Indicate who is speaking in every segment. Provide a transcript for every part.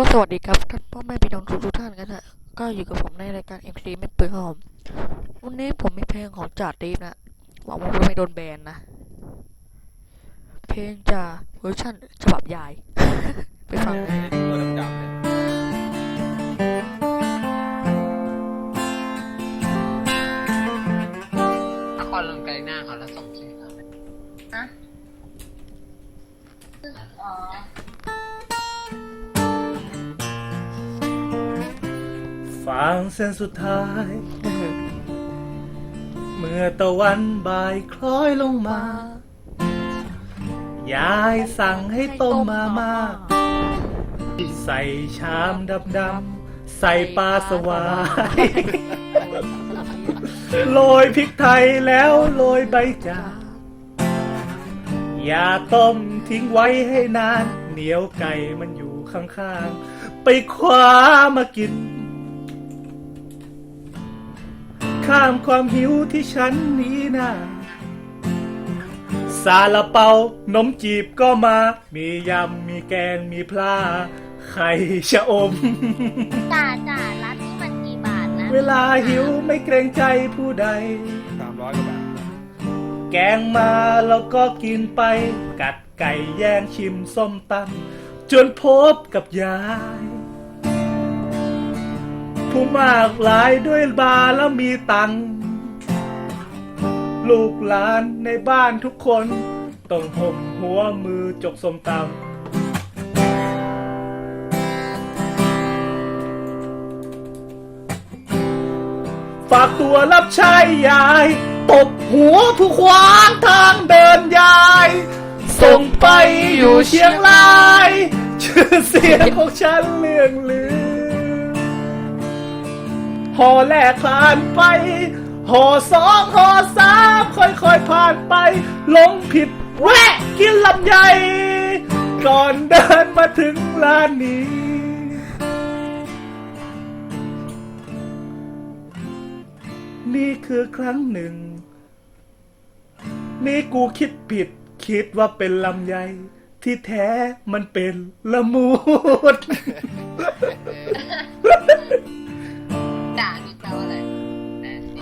Speaker 1: ก็สวัสดีครับท่านพ่อแม่พี่น้องทุกทุกๆท่านกันนะก็อยู่กับผมในรายการ MC ไม่เปื้อนครับผมวันนี้ผมมีเพลงของจ่าตีฟนะหวังว่าจะไม่โดนแบนนะ เพลงจากเวอร์ชันฉบับยาย ไปฟังเลย
Speaker 2: ตัวดำๆเนี่ย
Speaker 3: นครลงไกลหน้าเขาแล้วส่งชื่อเขา
Speaker 2: ฟังเส้นสุดท้าย เมื่อตะวันบ่ายคล้อยลงมา ยายสั่งให้ต้มมาม่าใส่ชามดำๆใส่ปลาสวายโรยพริกไทยแล้วโรยใบจาก อย่าต้มทิ้งไว้ให้นาน เหนียวไก่มันอยู่ข้างๆ ไปคว้ามากิน ข้ามความหิวที่ฉันหนี้หน้าซาลาเปานมจีบก็มา มียำ มีแกง มีปลา ไข่ชะอม
Speaker 4: จ่าจ่าร้านนี้มันกี่บาทนะ
Speaker 2: เวลาหิวไม่เกรงใจผู้ใด
Speaker 5: สามร้อยกว่าบาท
Speaker 2: แกงมาแล้วก็กินไป กัดไก่แย่งชิมส้มตำจนพบกับยาย ผู้มากหลายด้วยบาแล้วมีตัง ลูกหลานในบ้านทุกคน ต้องห่มหัวมือจกสมตำฝากตัวรับใช้ยาย ตบหัวผู้ขวางทางเดินยาย ส่งไปอยู่เชียงราย ชื่อเสียงของฉันเลื่องลือ หอแรกผ่านไปหอสองหอสามค่อยๆผ่านไปหลงผิดแวะกินลำไยก่อนเดินมาถึงร้านนี้ นี่คือครั้งหนึ่ง นี่กูคิดผิด คิดว่าเป็นลำไย ที่แท้มันเป็นละมุด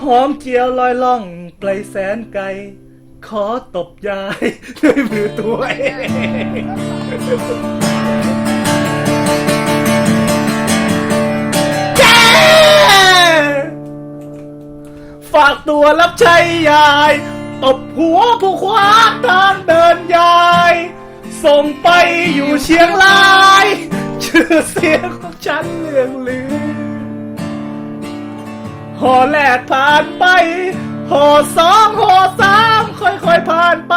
Speaker 3: ห
Speaker 2: อมเจียวลอยล่องไกลแสนไกล ขอตบยายด้วยมือตัวเองฝากตัวรับใช้ยายตบหัวผู้ขวางทางเดินยาย ส่งไปอยู่เชียงราย ชื่อเสียงของฉันเลื่องลือ หอแรกผ่านไปหอสองหอสามค่อยๆผ่านไป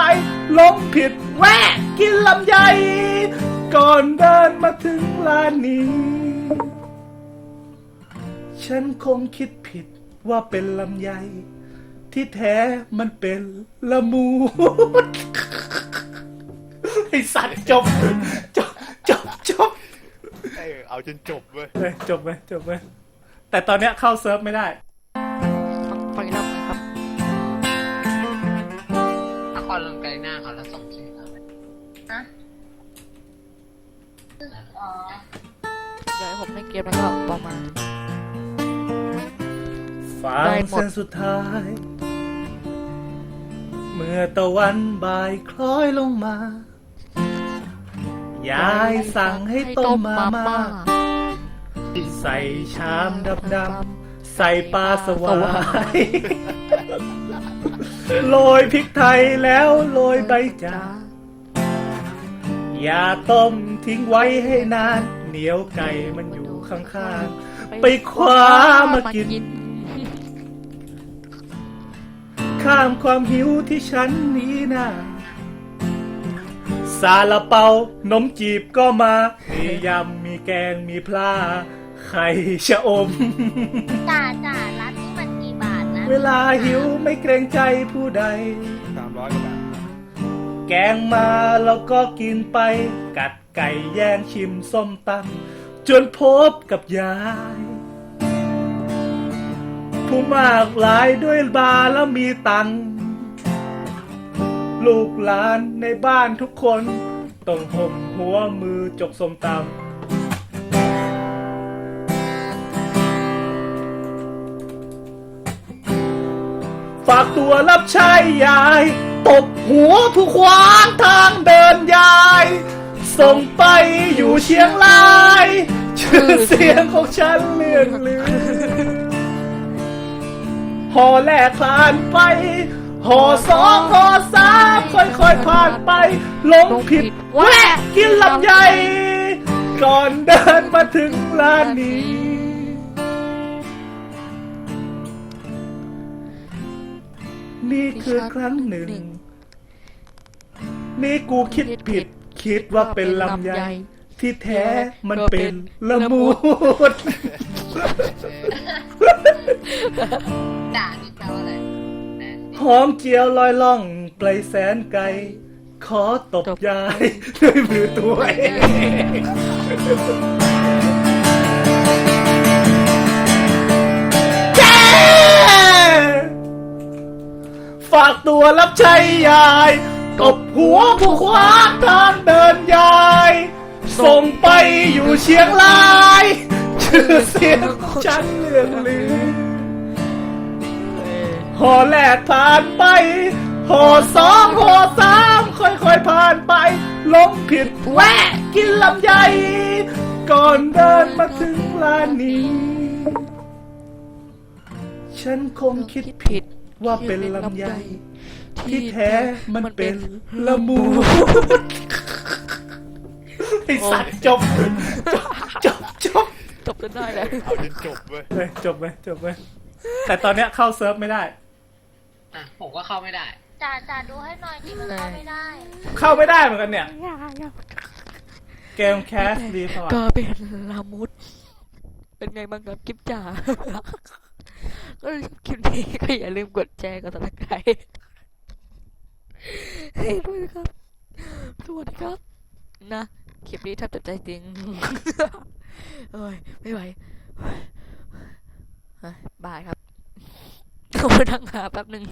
Speaker 2: หลงผิดแวะกินลำไย ก่อนเดินมาถึงร้านนี้ ฉันคงคิดผิดว่าเป็นลำไย ที่แท้มันเป็นละมูดไอสัตว์จบ จบ จบ จบ
Speaker 5: เออเอาจนจบเว้ย
Speaker 2: เฮ้ยจบไหมจบไหมแต่ตอนเนี้ยเข้าเซิร์ฟไม่ได้
Speaker 1: มแล้วก็บอกมา
Speaker 2: ฟัง
Speaker 1: ได้หมด
Speaker 2: เส้นสุดท้าย เมื่อตะวันบ่ายคล้อยลงมา ยายสั่งให้ต้มมาม่าใส่ชามดำๆใส่ปลาสวายโรยพริกไทยแล้วโรยใบจาก อย่าต้มทิ้งไว้ให้นาน เหนียวไก่มันอย ข้างๆ ไปคว้ามากิน ข้ามความหิวที่ฉันหนี้หน้าซาลาเปานมจีบก็มา มียำ มีแกง มีปลา ไข่ชะอม
Speaker 4: จ่าจ่าร้านนี้มันกี่บาทนะ
Speaker 2: เวลาหิวไม่เกรงใจผู้ใด
Speaker 5: สามร้อยกว่าบาท
Speaker 2: แกงมาแล้วก็กินไป กัดไก่แย่งชิมส้มตำ จนพบกับยาย ผู้มากหลายด้วยบาแล้วมีตังลูกหลานในบ้านทุกคน ต้องห่มหัวมือจกสมตำฝากตัวรับใช้ยาย ตบหัวผูกขวางทางเดินยาย ส่งไปอยู่เชียงรายื่อเสียงของฉันเลื่องลือหอแรกผ่านไปหอสองหอสามค่อยๆผ่านไปหลงผิดแวะกินลำไยก่อนเดินมาถึงร้านนี้ นี่คือครั้งหนึ่ง นี่กูคิดผิด คิดว่าเป็นลำไย ที่แท้มันเป็นละมุด
Speaker 3: ด่านี่แปลว่าอะไรแน่
Speaker 2: หอมเจียวลอยล่องไกลแสนไกล ขอตบยายด้วยมือตัวเองเจ้ฝากตัวรับใช้ยายตบหัวผู้ขวางทา เชียงรายชื่อเสียงฉันเลื่องลือหอแรกผ่านไปหอสองหอสามค่อยๆผ่านไปหลงผิดแวะกินลำไยก่อนเดินมาถึงร้านนี้ ฉันคงคิดผิดว่าเป็นลำไยที่แท้มันเป็นละมู อสัตว์จบ จบ จบ
Speaker 1: จบจนได้แล้ว
Speaker 5: เอาจนจบเว้ย
Speaker 2: เลยจบไหมจบไหมแต่ตอนเนี้ยเข้าเซิร์ฟไม่ได้
Speaker 3: อะผมก็เข้าไม่ได้
Speaker 4: จ่าจ่าดูให้หน่อยดิมันเข้าไม่ได้
Speaker 2: เข้าไม่ได้เหมือนกันเนี่ยเกมแคสดีพอร์
Speaker 1: ก็เป็นลามุด เป็นไงบ้างครับคลิปจ๋าก็คลิปนี้ก็อย่าลืมกดแชร์กดติดตามให้ด้วยนะครับสวัสดีครับ นะ คลิปนี้แทบจะใจจริงเอ้ยไม่ไหวบายครับขอไปนั่งหาแป๊บหนึ่ง